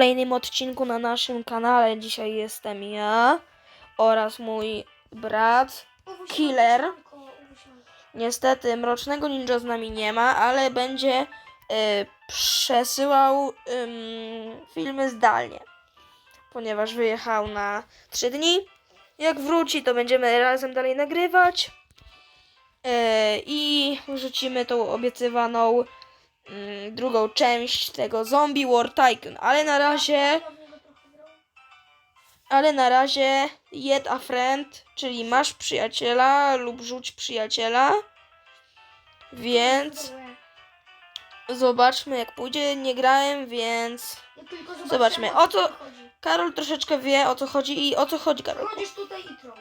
kolejnym odcinku na naszym kanale. Dzisiaj jestem ja oraz mój brat. Killer. Niestety Mrocznego Ninja z nami nie ma, ale będzie e, przesyłał ym, filmy zdalnie, ponieważ wyjechał na 3 dni. Jak wróci, to będziemy razem dalej nagrywać. E, I wrzucimy tą obiecywaną mm, drugą część tego Zombie War Tycoon. Ale na razie, ale na razie jed a friend, czyli masz przyjaciela lub rzuć przyjaciela. Więc zobaczmy jak pójdzie. Nie grałem, więc Zobaczmy, o co- Karol troszeczkę wie o co chodzi i o co chodzi Karol. Chodzisz tutaj i troll.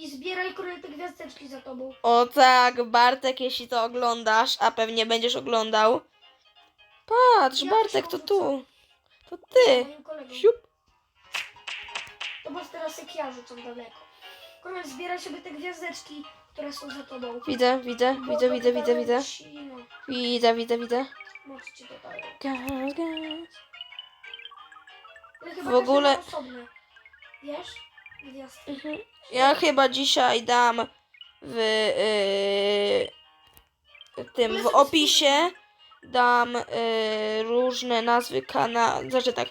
I zbieraj kolejne te gwiazdeczki za tobą. O tak, Bartek, jeśli to oglądasz, a pewnie będziesz oglądał. Patrz, Ja Bartek, to tu. To ty. Moim kolegą. Siup. To masz teraz jak ja rzucam daleko. Konrad, zbieraj sobie te gwiazdeczki, które są za tobą. Widzę, widzę, Bo widzę, to widzę, widzę, widzę. ci, no, Widzę, widzę, widzę. Moc ci dodają. Gaz, gaz. Ale chyba W ogóle- ma osobne. Wiesz? Mhm. Ja chyba dzisiaj dam w yy, tym w opisie dam yy, różne nazwy kanału, znaczy tak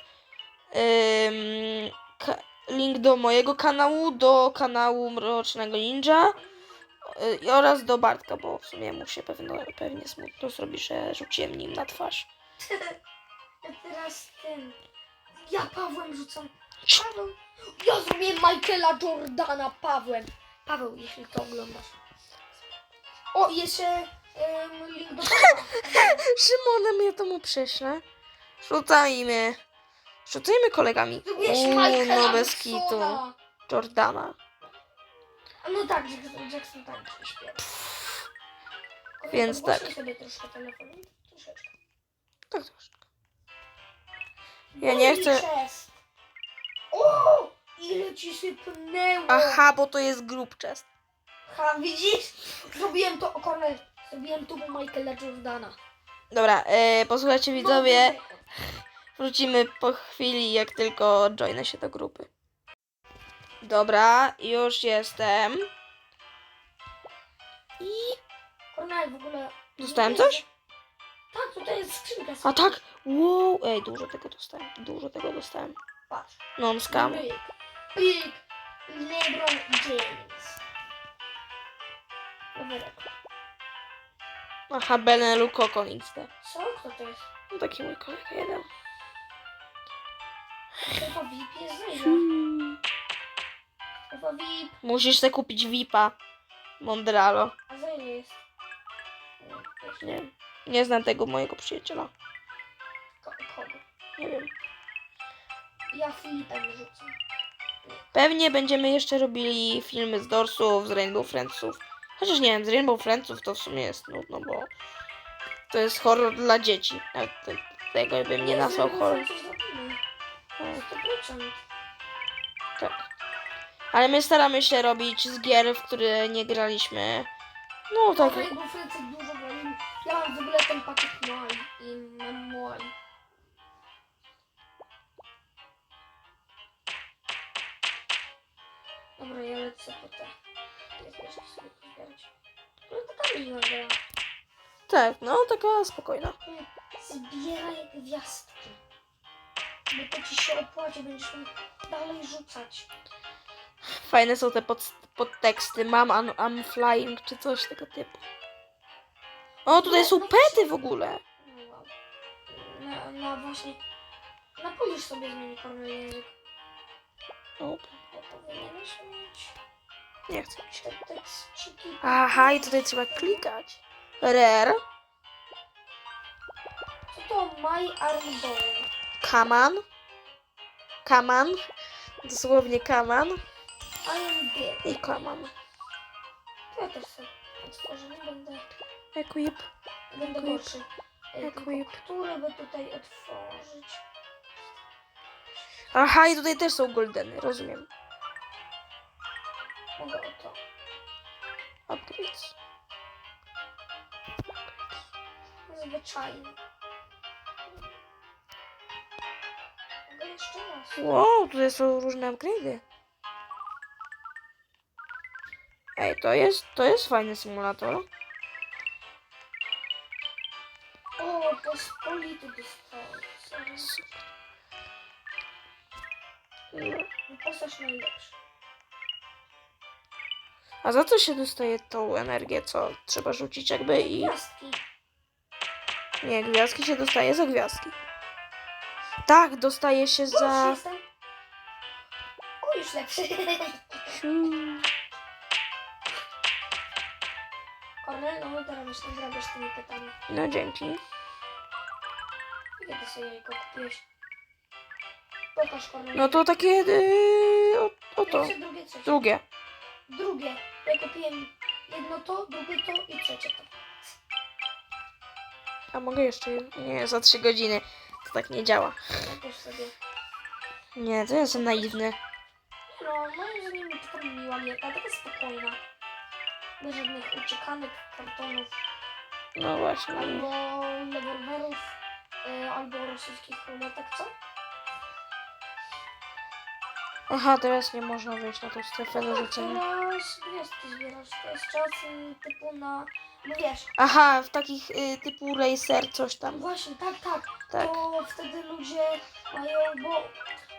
ka- link do mojego kanału, do kanału Mrocznego Ninja yy, oraz do Bartka, bo w sumie mu się pewno, pewnie smutno zrobi, że rzuciłem nim na twarz. Teraz ten. Ja Pawłem rzucam. Paweł. Ja zrobię Michaela Jordana Pawłem. Paweł, jeśli to oglądasz. O, jeszcze em, link do. Szymonem ja to mu prześlę. Rzucajmy. Rzucajmy kolegami. Zrobiłeś Uuu, Michaela no bez kitu. Jordana. A no tak, Jackson, Jackson tak śpiewa. Więc tak. sobie troszkę telefon. Troszeczkę. Tak troszkę. Ja nie Holy chcę-. Ci sypnęło. Aha, bo to jest group chest. Ha, widzisz? Zrobiłem to, o Kornel, zrobiłem tu Michaela Jordana. Dobra, e, posłuchajcie widzowie. Wrócimy po chwili, jak tylko joinę się do grupy. Dobra, już jestem. I Kornel, w ogóle... dostałem coś? Tak, tutaj jest skrzynka. A tak? Wow, ej, dużo tego dostałem. Dużo tego dostałem. Patrz. Non scam. Big, LeBron James. Rowerek. Aha, Benelu Coco XD. Co? Kto to jest? No taki mój kolega jeden. Strefa VIP jest znajdę. Hmm. Strefa VIP. Musisz sobie kupić VIPa. Mondralo. A za ile jest? Nie, Nie, nie znam tego mojego przyjaciela. ko- kogo? Nie wiem. Ja Filipem rzucę. Pewnie będziemy jeszcze robili filmy z Dorsów, z Rainbow Friendsów. Chociaż nie wiem, z Rainbow Friendsów to w sumie jest nudno, bo to jest horror dla dzieci. Nawet te- tego bym nie nazwał horror. coś zrobimy. No, 100%. tak. Ale my staramy się robić z gier, w które nie graliśmy. No tak. Tak. Bo Francy dużo. Ja mam w ogóle ten pakiet Moai i mam Moai. Dobra, ja lecę po te. Ja też chcę sobie pozbierać. No tam wygląda. Tak, no taka spokojna. Zbieraj gwiazdki. Bo to ci się opłaci, będziesz mógł dalej rzucać. Fajne są te pod, podteksty. Mam, I'm, I'm flying, czy coś tego typu. O, tutaj są pety w ogóle. No na właśnie. Na pójdziesz sobie zmieni korny język. O, Bo powinieneś mieć nie chcę mi się. Aha, i tutaj trzeba klikać. Rare, Co to My Iron Bone? kaman, kaman, dosłownie kaman i kaman. Ja też sobie otworzę, nie będę, Equip, będę Equip. gorszy. Tylko equip. Które by tutaj otworzyć? Aha, i tutaj też są goldeny, rozumiem. Mogę o to. Upgrades. zwyczajny. Mogę jeszcze raz. Wow, tutaj są różne upgrade'y. Ej, to jest, to jest fajny symulator. O, pospolity dostałem. Wyposaż najlepszy. A za co się dostaje tą energię, co trzeba rzucić jakby i... Gwiazdki. Nie, gwiazdki się dostaje za gwiazdki. Tak, dostaje się Gorszy za... jestem. O, już lepszy. Hmm. Kornel, no teraz już nie grabiesz tymi pytami. No dzięki. Kiedy sobie jajko kupiłeś? Pokaż Kornel. No to takie... Yy, o, oto. Pierwsze, drugie, trzecie. Drugie. Drugie. Ja kupiłem jedno to, drugie to i trzecie to. A mogę jeszcze jedno? Nie, za trzy godziny. To tak nie działa. Ja też sobie. Nie, to jest naiwny. No, moim zdaniem taka miła gierka, taka spokojna. Bez żadnych uciekanych kartonów, No właśnie. albo rewolwerów, y, albo rosyjskich ruletek, co? Aha, teraz nie można wejść na tą strefę do rzucenia. teraz gwiazdki zbierasz, to jest czas y, typu na... No wiesz, Aha, w takich y, typu racer coś tam. właśnie, tak, tak, Tak. to wtedy ludzie mają, bo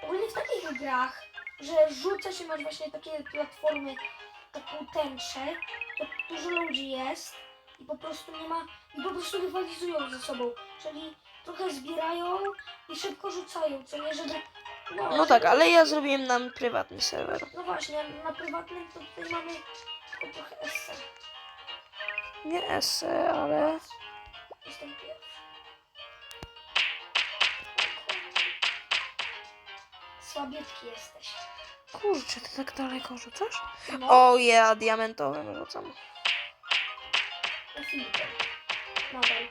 ogólnie w takich grach, że rzuca się, masz właśnie takie platformy, taką tęczę, to dużo ludzi jest i po prostu nie ma, i po prostu rywalizują ze sobą, czyli trochę zbierają i szybko rzucają, co nie, żeby... No tak, ale ja zrobiłem nam prywatny serwer. No właśnie, na prywatnym to tutaj mamy tylko trochę esse. Nie esse, ale... Jestem pierwszy. Słabiutki jesteś. Kurczę, ty tak daleko rzucasz? No, O ja, diamentowym rzucam. na Filipem. Nadal.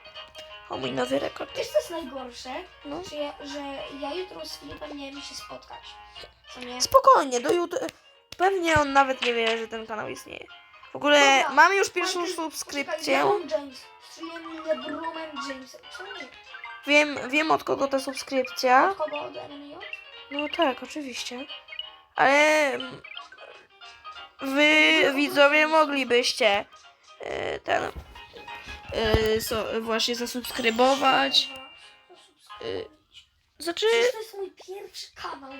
O mój nowy rekord. Wiesz co jest najgorsze? No. Że ja, że ja jutro z Filipem miałem się spotkać. Co nie? Spokojnie, do jutra... Pewnie on nawet nie wie, że ten kanał istnieje. W ogóle Dobra, mam już pierwszą subskrypcję. James. Co nie? Wiem, wiem od kogo ta subskrypcja. Od kogo? Od? No tak, oczywiście. Ale mm, wy widzowie moglibyście e, ten e, so, właśnie zasubskrybować. Znaczy, Przecież to jest mój pierwszy kanał.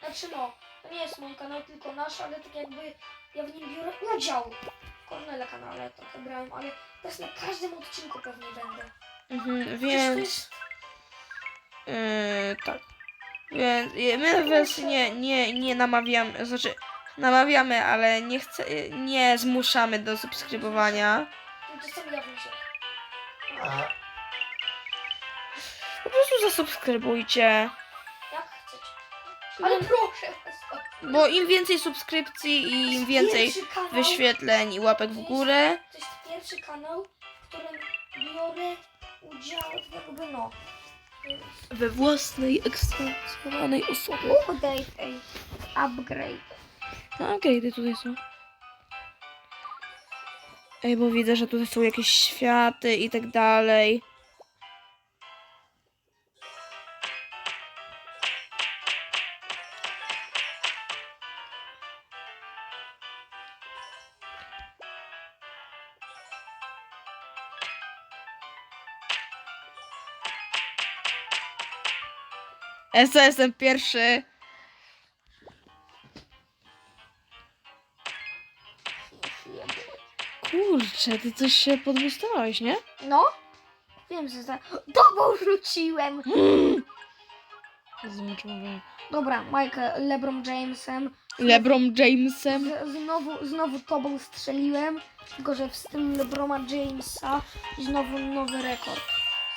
Znaczy no, to nie jest mój kanał, tylko nasz, ale tak jakby ja w nim biorę udział. W Cornela kanale trochę brałem, ale teraz na każdym odcinku pewnie będę. mhm, więc jest... e, tak. Więc e, my was nie, nie, nie namawiamy, znaczy namawiamy, ale nie chcę, nie zmuszamy do subskrybowania. Czasami ja się. Po prostu zasubskrybujcie. Jak chcecie. Ale proszę was. o. Bo im więcej subskrypcji i im więcej Pierwszy kanał, wyświetleń i łapek w górę, To jest pierwszy kanał, w którym biorę udział, tak jakby no. we własnej ekstremowanej osobie. Update, ej. Upgrade. No okej, okay, tutaj są. Ej, bo widzę, że tutaj są jakieś światy i tak dalej. Esa, jestem pierwszy. Kurczę, ty coś się podbustowałeś, nie? No? Wiem, że za... Tobą rzuciłem! Zobaczymy. Dobra, Michael, LeBron Jamesem. LeBron Jamesem. Z, znowu, znowu tobą strzeliłem, tylko że w stylu LeBrona Jamesa i znowu nowy rekord.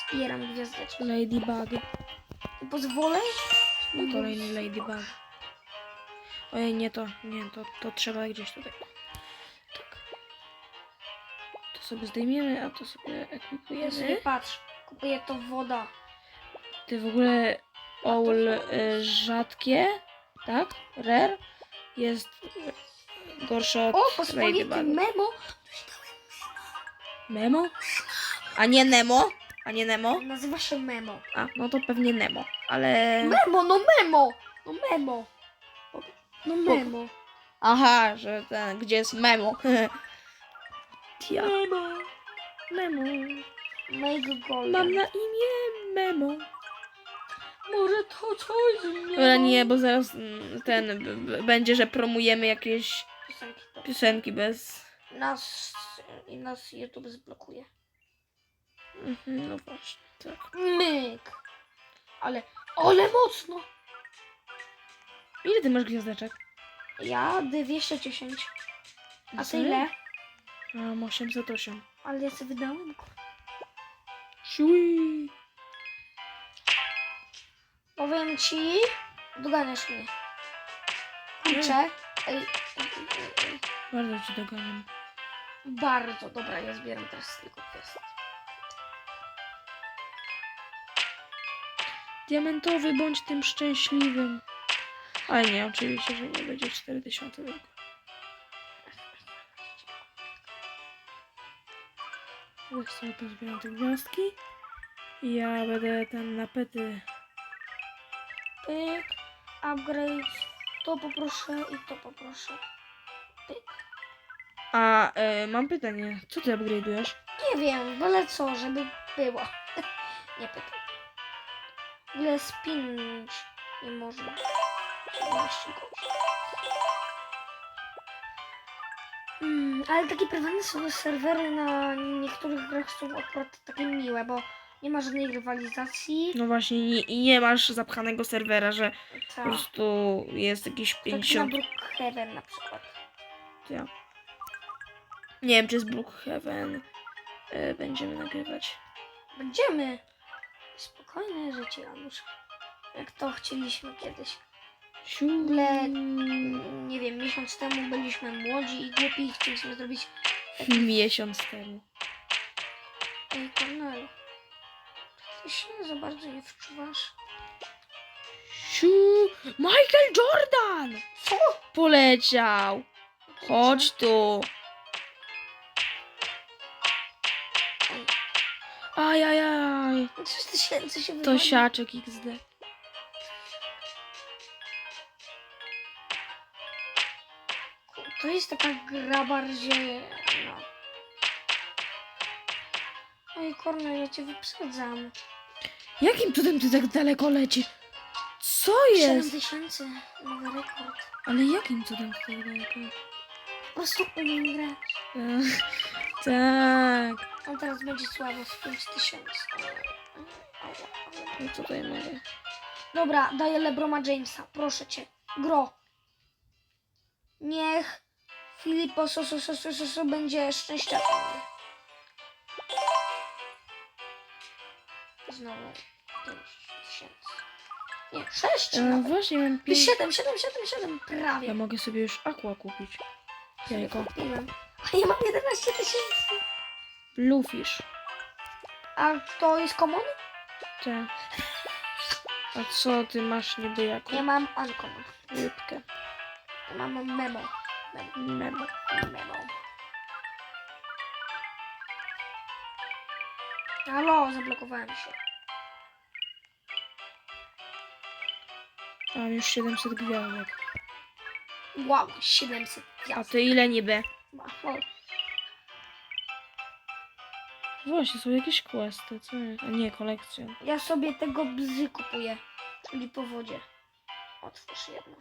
Zbieram gwiazdeczkę. Ladybug. Pozwolę? No kolejny Ladybug. Ojej, nie to, nie, to, to trzeba gdzieś tutaj. Sobie zdejmiemy, a to sobie ekwipujemy. patrz, kupuję to woda. Ty w ogóle owl y, rzadkie, tak? Rare jest gorsze od O, pospolity Ladybug. memo. Memo? A nie Nemo? A nie Nemo? Nazywa się Memo. A, no to pewnie Nemo, ale... Memo, no Memo! No Memo. No Memo. Aha, że ten, gdzie jest Memo. Ja. Memo. Memo. Mojego golem. Mam na imię Memo. Może to coś z Memo. Dobra, nie, bo zaraz mm, ten b- b- będzie, że promujemy jakieś Piosenki to. piosenki bez... Nas, i nas YouTube zblokuje. Mhm, no właśnie, tak. Myk. Ale, ale mocno. Ile ty masz gwiazdeczek? Ja 210. A ty ile? Mam 808. Ale ja sobie wydałem. Siui. Powiem ci, doganiasz mnie. Kurczę. Ej, ej, ej, ej. Bardzo ci doganiam. Bardzo dobra, ja zbieram teraz tylko kwestię. Diamentowy, bądź tym szczęśliwym. Ale nie, oczywiście, że nie będzie 4000 tylko. Ja sobie pozbieram te gwiazdki. I ja będę ten na pety. Pyk, upgrade, to poproszę i to poproszę. Pyk. A, e, mam pytanie. Co ty upgrade'ujesz? Nie wiem, byle co, żeby było. nie pytam. Ile spinać nie można. 17 godzin. Ale takie prywatne są serwery na niektórych grach są akurat takie miłe, bo nie ma żadnej rywalizacji. No właśnie, nie, nie masz zapchanego serwera, że po Tak. prostu jest jakieś Tak na 50. Brookhaven na przykład. Ja. Nie wiem, czy z Brookhaven e, będziemy nagrywać. Będziemy. Spokojne życie, Janusz. Jak to chcieliśmy kiedyś. Siu. ogóle- Mm, Nie wiem, miesiąc temu byliśmy młodzi i głupi i chcieliśmy zrobić... Miesiąc temu. Ej, Kornel. Ty się za bardzo nie wczuwasz. Siu. Michael Jordan! Co? Poleciał. Chodź tu. Ajajaj. Coś tysięcy się To wywali. siaczek XD. To jest taka gra bardziej... No. Oj, Kornel, ja cię wyprzedzam. Jakim cudem ty tak daleko lecisz? Co 7 jest? tysięcy, nowy rekord. Ale jakim cudem ty tak daleko? Po prostu umiem grać. Ech, Tak. On teraz będzie słabo z 5 tysięcy. No co tutaj mogę? Dobra, daję Lebroma Jamesa. Proszę cię. Gro. Niech Filipo so, so, so, so, so, so będzie szczęściarą. Znowu 5 tysięcy. Nie, 6 E, nawet. właśnie mam pięć. 7, 7, 7, 7, prawie. Ja mogę sobie już aqua kupić. Jajko. Kupiłem. A ja mam 11 tysięcy. Bluefish. A to jest common? Tak. A co ty masz niby jako Ja mam uncommon. rybkę? Ja mam memo. Memo. Memo. Halo, zablokowałem się. Mam już 700 gwiazdek. Wow, 700 A gwiazd. ty ile niby? Wow. Właśnie, są jakieś questy, co jest? A nie, kolekcja. Ja sobie tego bzy kupuję, czyli po wodzie. Otwórz jedno.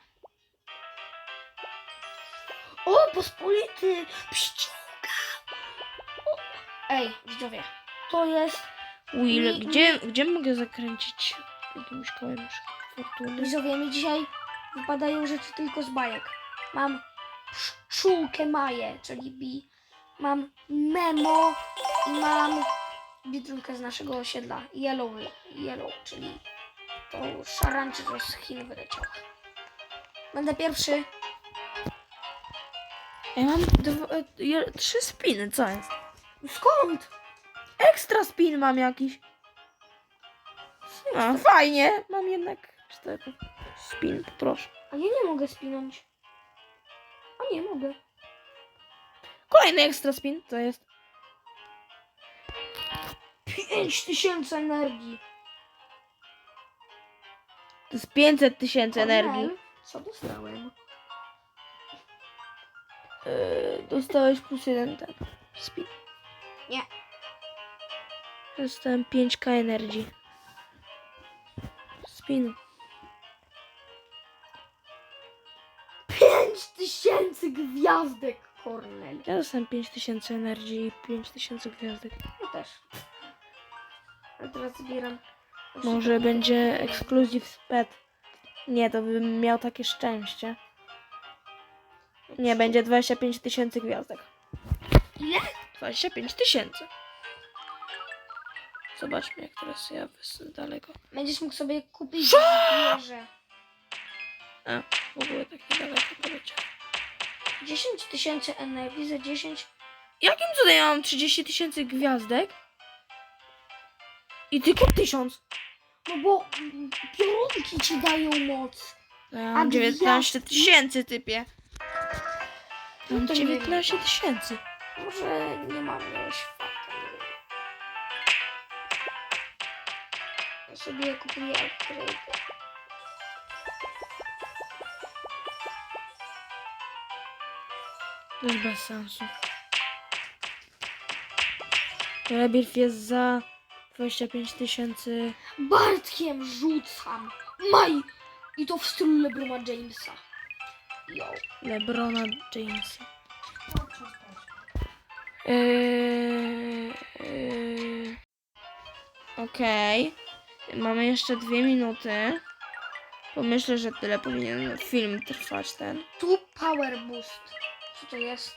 O, pospolity! Pszczółka! O, Ej, widzowie, to jest... Will, Mi- gdzie, gdzie mogę zakręcić jakimś kołem fortuny? Widzowie, mi dzisiaj wypadają rzeczy tylko z bajek. Mam pszczółkę Maję, czyli Bi. Mam Memo i mam biedronkę z naszego osiedla. Yellow, yellow czyli to szarańczy, co z Chin wyleciała. Będę pierwszy. Ja mam dwa, e, je, trzy spiny, co jest? Skąd? Ekstra spin mam jakiś. A, fajnie. Mam jednak cztery. Spin, proszę. A ja nie mogę spinąć. A nie mogę. Kolejny ekstra spin, co jest? 5000 energii. To jest 500 tysięcy energii. Co dostałem? Yy, dostałeś plus jeden ten. Speed. Nie. Dostałem 5k energii. Spin. 5000 gwiazdek, Kornel. Ja dostałem 5000 energii i 5000 gwiazdek. Ja też. A teraz zbieram. Może będzie ekskluzyw spec. Nie, to bym miał takie szczęście. Nie, będzie 25 tysięcy gwiazdek. Ile? 25 tysięcy. Zobaczmy, jak teraz ja wysy daleko. Będziesz mógł sobie kupić zwierzę. A, w ogóle tak niedaleko poleciałem. 10 tysięcy energii za 10. Jakim cudem ja mam 30 tysięcy gwiazdek? I tylko 1000. No bo piorunki ci dają moc. Ja A mam 19 gwiazdki? tysięcy, typie. No Mam wiem. 19 tysięcy. Może nie mam wiem. Ja sobie kupuję upgrade. To jest bez sensu. Rebirth jest za 25 tysięcy. Bartkiem rzucam. Maj! I to w stylu Lebrona Jamesa. Lebrona Jamesa. Yy, yy. Okej. Mamy jeszcze dwie minuty. Pomyślę, że tyle powinien film trwać ten. Tu Power Boost. Co to jest?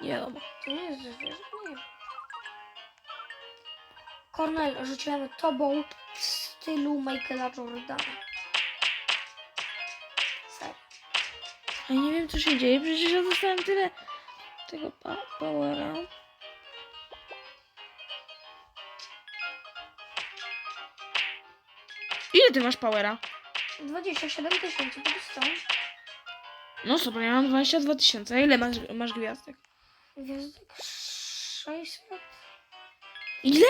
Nie wiadomo. To nie jest zwierzę? Nie. Cornel, rzuciłem tobą w stylu Michaela Jordana. Ja nie wiem co się dzieje, przecież ja dostałem tyle tego pa powera. Ile ty masz powera? 27 tysięcy to dostałem. No super, ja mam 22 tysiące. A ile masz, masz gwiazdek? Gwiazdek 600. Ile?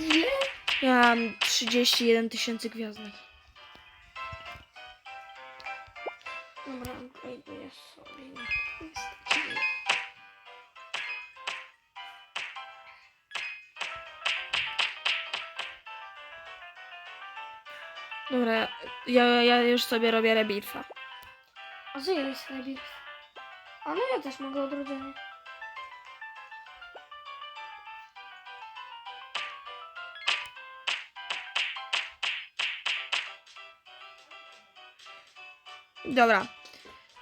Ile? Ja mam 31 tysięcy gwiazdek. Dobra, ja, ja już sobie robię rebirfa. A co jest Rebirth? A no ja też mogę odrodzenie. Dobra.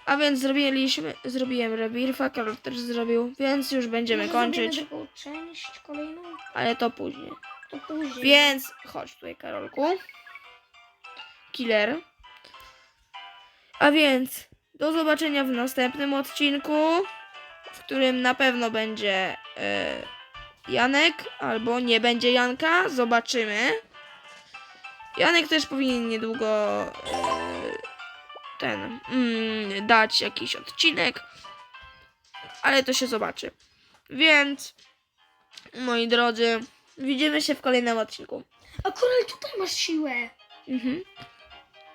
A więc zrobiliśmy, zrobiłem rebirfa, Karol też zrobił, więc już będziemy Może kończyć, taką część kolejną? ale to później. To później. Więc chodź tutaj, Karolku. Killer. A więc do zobaczenia w następnym odcinku, w którym na pewno będzie e, Janek albo nie będzie Janka. Zobaczymy. Janek też powinien niedługo e, ten mm, dać jakiś odcinek, ale to się zobaczy. Więc moi drodzy, widzimy się w kolejnym odcinku. A Korel, tutaj masz siłę. Mhm.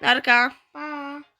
Narka. Pa.